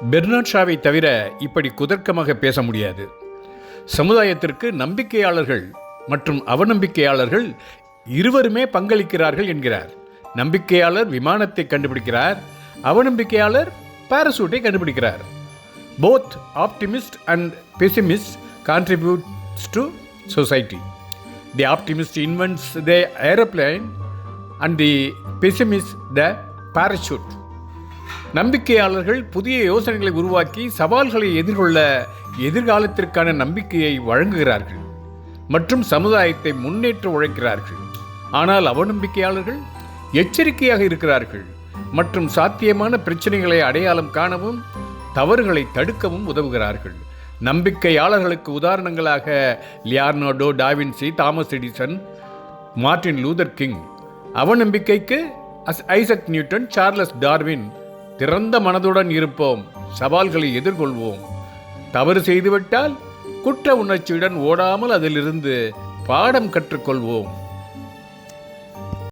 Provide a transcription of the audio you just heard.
Bernard ஷாவை தவிர இப்படி குதர்க்கமாக பேச முடியாது. சமுதாயத்திற்கு நம்பிக்கையாளர்கள் மற்றும் அவநம்பிக்கையாளர்கள் இருவருமே பங்களிக்கிறார்கள் என்கிறார். நம்பிக்கையாளர் விமானத்தை கண்டுபிடிக்கிறார் அவநம்பிக்கையாளர் பாராசூட்டை கண்டுபிடிக்கிறார். Both optimist and pessimist contributes to society the optimist invents the aeroplane and the pessimist the parachute நம்பிக்கையாளர்கள் புதிய யோசனைகளை உருவாக்கி சவால்களை எதிர்கொள்ள எதிர்காலத்திற்கான நம்பிக்கையை வழங்குகிறார்கள் மற்றும் சமுதாயத்தை முன்னேற்ற உழைக்கிறார்கள். ஆனால் அவநம்பிக்கையாளர்கள் எச்சரிக்கையாக இருக்கிறார்கள் மற்றும் சாத்தியமான பிரச்சனைகளை அடையாளம் காணவும் தவறுகளை தடுக்கவும் உதவுகிறார்கள். நம்பிக்கையாளர்களுக்கு உதாரணங்களாக Leonardo da Vinci Thomas Edison Martin Luther King. அவநம்பிக்கைக்கு as Isaac Newton Charles Darwin திறந்த மனதுடன் இருப்போம். சவால்களை எதிர்கொள்வோம். தவறு செய்துவிட்டால் குற்ற உணர்ச்சியுடன் ஓடாமல் அதிலிருந்து பாடம் கற்றுக்கொள்வோம்.